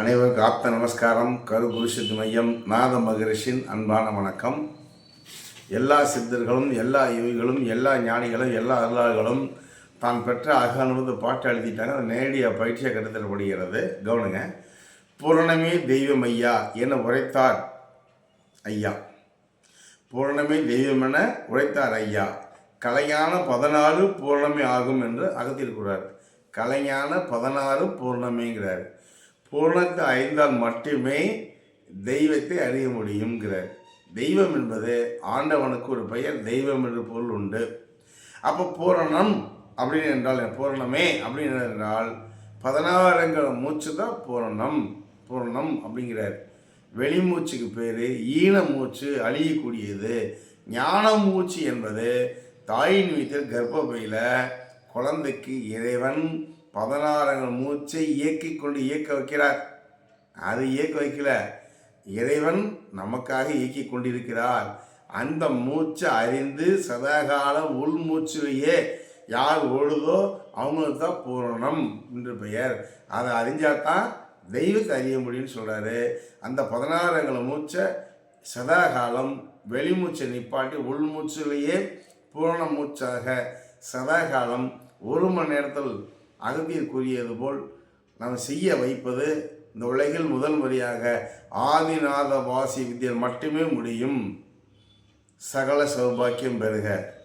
அனைவருக்கும் ஆப்த நமஸ்காரம். கரு குரு மையம் நாத மகரிஷின் அன்பான வணக்கம். எல்லா சித்தர்களும் எல்லா யோகிகளும் எல்லா ஞானிகளும் எல்லா அருளாளர்களும் தான் பெற்ற அகனுவது பாட்டு எழுதிட்டாங்க அது நேரடியாக பயிற்சியாக கருத்தப்படுகிறது கவனிங்க. பூரணமே தெய்வம் ஐயா என உரைத்தார் ஐயா. பூரணமே தெய்வம் என உரைத்தார் ஐயா. கலைஞான பதினாறு பூர்ணமே ஆகும் என்று அகத்தில் கூறார். கலைஞான பதினாறு பூர்ணமேங்கிறார். பூர்ணத்தை ஐந்தால் மட்டுமே தெய்வத்தை அறிய முடியுங்கிறார் தெய்வம் என்பது ஆண்டவனுக்கு ஒரு பெயர் தெய்வம் என்று பொருள் உண்டு. அப்போ பூரணம் அப்படின்னு என்றால் பூரணமே அப்படின்னு என்றால் பதினாறுங்கிற மூச்சு தான் பூரணம் பூரணம் அப்படிங்கிறார். வெளிமூச்சுக்கு பேர் ஈன மூச்சு அழியக்கூடியது. ஞான மூச்சு என்பது தாயின் வீட்டில் கர்ப்பப்பையில் குழந்தைக்கு இறைவன் பதினாறுங்கள் மூச்சை இயக்கி கொண்டு இயக்க வைக்கிறார். அது இயக்க வைக்கல. இறைவன் நமக்காக இயக்கி கொண்டிருக்கிறார். அந்த மூச்சை அறிந்து சதாகால உள் மூச்சிலேயே யார் ஓடுதோ அவங்களுக்கு தான் பூரணம் என்று பெயர். அதை அறிஞ்சாதான் தெய்வத்தை அறிய முடியும்னு சொல்கிறாரு அந்த பதினாறுங்களை மூச்சை சதாகாலம் வெளிமூச்சை நிப்பாட்டி உள்மூச்சிலேயே பூரண மூச்சாக. சதாகாலம் ஒரு மணி நேரத்தில் அகவியர் கூறியது போல் நாம் செய்ய வைப்பது இந்த உலகில் முதல் முறையாக ஆதிநாத வாசி வித்தியர் மட்டுமே முடியும். சகல சௌபாக்கியம் பெறுக.